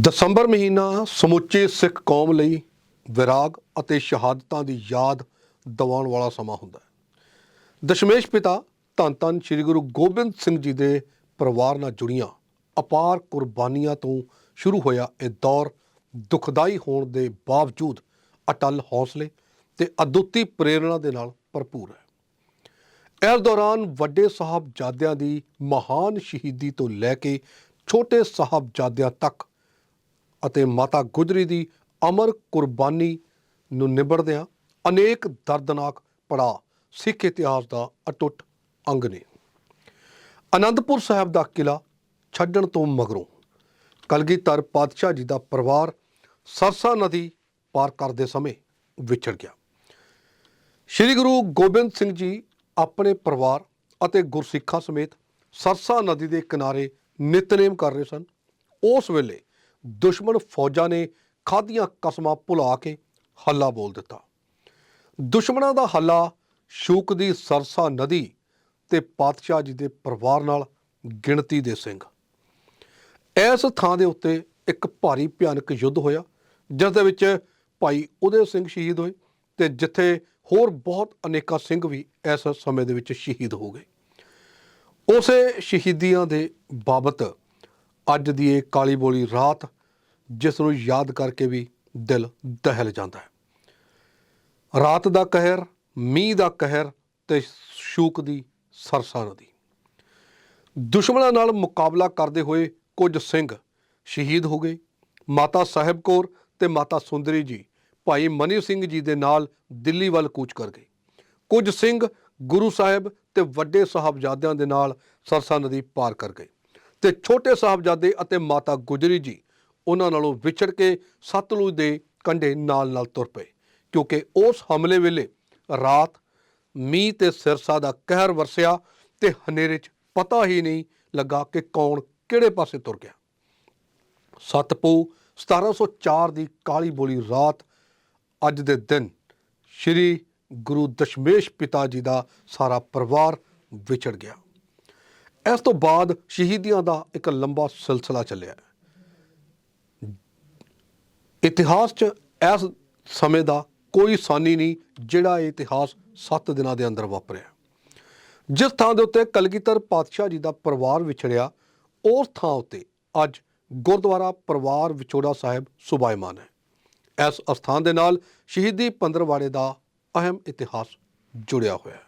ਦਸੰਬਰ ਮਹੀਨਾ ਸਮੁੱਚੇ ਸਿੱਖ ਕੌਮ ਲਈ ਵਿਰਾਗ ਅਤੇ ਸ਼ਹਾਦਤਾਂ ਦੀ ਯਾਦ ਦਿਵਾਉਣ ਵਾਲਾ ਸਮਾਂ ਹੁੰਦਾ ਹੈ। ਦਸ਼ਮੇਸ਼ ਪਿਤਾ ਧੰਨ ਧੰਨ ਸ੍ਰੀ ਗੁਰੂ ਗੋਬਿੰਦ ਸਿੰਘ ਜੀ ਦੇ ਪਰਿਵਾਰ ਨਾਲ ਜੁੜੀਆਂ ਅਪਾਰ ਕੁਰਬਾਨੀਆਂ ਤੋਂ ਸ਼ੁਰੂ ਹੋਇਆ ਇਹ ਦੌਰ ਦੁਖਦਾਈ ਹੋਣ ਦੇ ਬਾਵਜੂਦ ਅਟਲ ਹੌਸਲੇ ਤੇ ਅਦੁੱਤੀ ਪ੍ਰੇਰਣਾ ਦੇ ਨਾਲ ਭਰਪੂਰ ਹੈ। ਇਸ ਦੌਰਾਨ ਵੱਡੇ ਸਾਹਿਬਜ਼ਾਦਿਆਂ ਦੀ ਮਹਾਨ ਸ਼ਹੀਦੀ ਤੋਂ ਲੈ ਕੇ ਛੋਟੇ ਸਾਹਿਬਜ਼ਾਦਿਆਂ ਤੱਕ ਅਤੇ ਮਾਤਾ ਗੁਜਰੀ ਦੀ ਅਮਰ ਕੁਰਬਾਨੀ ਨੂੰ ਨਿਬੜਦਿਆਂ ਅਨੇਕ ਦਰਦਨਾਕ ਪੜਾਅ, ਸਿੱਖ ਇਤਿਹਾਸ ਦਾ ਅਟੁੱਟ ਅੰਗ ਨੇ। ਅਨੰਦਪੁਰ ਸਾਹਿਬ ਦਾ ਕਿਲਾ ਛੱਡਣ ਤੋਂ ਮਗਰੋਂ ਕਲਗੀਧਰ ਪਾਤਸ਼ਾਹ ਜੀ ਦਾ ਪਰਿਵਾਰ ਸਰਸਾ ਨਦੀ ਪਾਰ ਕਰਦੇ ਸਮੇਂ ਵਿਛੜ ਗਿਆ। ਸ਼੍ਰੀ ਗੁਰੂ ਗੋਬਿੰਦ ਸਿੰਘ ਜੀ ਆਪਣੇ ਪਰਿਵਾਰ ਅਤੇ ਗੁਰਸਿੱਖਾਂ ਸਮੇਤ ਸਰਸਾ ਨਦੀ ਦੇ ਕਿਨਾਰੇ ਨਿਤਨੇਮ ਕਰ ਰਹੇ ਸਨ। ਉਸ ਵੇਲੇ ਦੁਸ਼ਮਣ ਫੌਜਾਂ ਨੇ ਖਾਦੀਆਂ ਕਸਮਾਂ ਭੁਲਾ ਕੇ ਹੱਲਾ ਬੋਲ ਦਿੱਤਾ। ਦੁਸ਼ਮਣਾਂ ਦਾ ਹੱਲਾ ਸ਼ੂਕ ਦੀ ਸਰਸਾ ਨਦੀ ਤੇ ਪਾਤਸ਼ਾਹ ਜੀ ਦੇ ਪਰਿਵਾਰ ਨਾਲ ਗਿਣਤੀ ਦੇ ਸਿੰਘ। ਇਸ ਥਾਂ ਦੇ ਉੱਤੇ ਇੱਕ ਭਾਰੀ ਭਿਆਨਕ ਯੁੱਧ ਹੋਇਆ, ਜਿਸ ਦੇ ਵਿੱਚ ਭਾਈ ਉਦੇ ਸਿੰਘ ਸ਼ਹੀਦ ਹੋਏ ਤੇ ਜਿੱਥੇ ਹੋਰ ਬਹੁਤ ਅਨੇਕਾਂ ਸਿੰਘ ਵੀ ਇਸ ਸਮੇਂ ਦੇ ਵਿੱਚ ਸ਼ਹੀਦ ਹੋ ਗਏ। ਉਸੇ ਸ਼ਹੀਦੀਆਂ ਦੇ ਬਾਬਤ ਅੱਜ ਦੀ ਇਹ ਕਾਲੀ ਬੋਲੀ ਰਾਤ ਜਿਸ ਨੂੰ ਯਾਦ ਕਰਕੇ ਵੀ ਦਿਲ ਦਹਿਲ ਜਾਂਦਾ ਹੈ। ਰਾਤ ਦਾ ਕਹਿਰ, ਮੀਂਹ ਦਾ ਕਹਿਰ ਤੇ ਸ਼ੂਕ ਦੀ ਸਰਸਾ ਨਦੀ। ਦੁਸ਼ਮਣਾਂ ਨਾਲ ਮੁਕਾਬਲਾ ਕਰਦੇ ਹੋਏ ਕੁਝ ਸਿੰਘ ਸ਼ਹੀਦ ਹੋ ਗਏ। ਮਾਤਾ ਸਾਹਿਬ ਕੌਰ ਤੇ ਮਾਤਾ ਸੁੰਦਰੀ ਜੀ ਭਾਈ ਮਨੀ ਸਿੰਘ ਜੀ ਦੇ ਨਾਲ ਦਿੱਲੀ ਵੱਲ ਕੂਚ ਕਰ ਗਏ। ਕੁਝ ਸਿੰਘ ਗੁਰੂ ਸਾਹਿਬ ਤੇ ਵੱਡੇ ਸਾਹਿਬਜ਼ਾਦਿਆਂ ਦੇ ਨਾਲ ਸਰਸਾ ਨਦੀ ਪਾਰ ਕਰ ਗਏ। ਤੇ ਛੋਟੇ ਸਾਹਿਬਜ਼ਾਦੇ ਅਤੇ ਮਾਤਾ ਗੁਜਰੀ ਜੀ ਉਹਨਾਂ ਨਾਲੋਂ ਵਿਛੜ ਕੇ ਸਤਲੁਜ ਦੇ ਕੰਢੇ ਨਾਲ ਨਾਲ ਤੁਰ ਪਏ, ਕਿਉਂਕਿ ਉਸ ਹਮਲੇ ਵੇਲੇ ਰਾਤ ਮੀਂਹ ਤੇ ਸਿਰਸਾ ਦਾ ਕਹਿਰ ਵਰਸਿਆ ਤੇ ਹਨੇਰੇ 'ਚ ਪਤਾ ਹੀ ਨਹੀਂ ਲੱਗਾ ਕਿ ਕੌਣ ਕਿਹੜੇ ਪਾਸੇ ਤੁਰ ਗਿਆ। ਸਤਪੂ 1704 ਦੀ ਕਾਲੀ ਬੋਲੀ ਰਾਤ ਅੱਜ ਦੇ ਦਿਨ ਸ਼੍ਰੀ ਗੁਰੂ ਦਸ਼ਮੇਸ਼ ਪਿਤਾ ਜੀ ਦਾ ਸਾਰਾ ਪਰਿਵਾਰ ਵਿਛੜ ਗਿਆ। ਇਸ ਤੋਂ ਬਾਅਦ ਸ਼ਹੀਦੀਆਂ ਦਾ ਇੱਕ ਲੰਬਾ ਸਿਲਸਿਲਾ ਚੱਲਿਆ ਇਤਿਹਾਸ 'ਚ ਇਸ ਸਮੇਂ ਦਾ ਕੋਈ ਸਾਨੀ ਨਹੀਂ ਜਿਹੜਾ ਇਹ ਇਤਿਹਾਸ 7 ਦਿਨਾਂ ਦੇ ਅੰਦਰ ਵਾਪਰਿਆ। ਜਿਸ ਥਾਂ ਦੇ ਉੱਤੇ ਕਲਗੀਧਰ ਪਾਤਸ਼ਾਹ ਜੀ ਦਾ ਪਰਿਵਾਰ ਵਿਛੜਿਆ, ਉਸ ਥਾਂ ਉੱਤੇ ਅੱਜ ਗੁਰਦੁਆਰਾ ਪਰਿਵਾਰ ਵਿਛੋੜਾ ਸਾਹਿਬ ਸੁਭਾਇਮਾਨ ਹੈ। ਇਸ ਅਸਥਾਨ ਦੇ ਨਾਲ ਸ਼ਹੀਦੀ ਪੰਦਰਵਾੜੇ ਦਾ ਅਹਿਮ ਇਤਿਹਾਸ ਜੁੜਿਆ ਹੋਇਆ ਹੈ।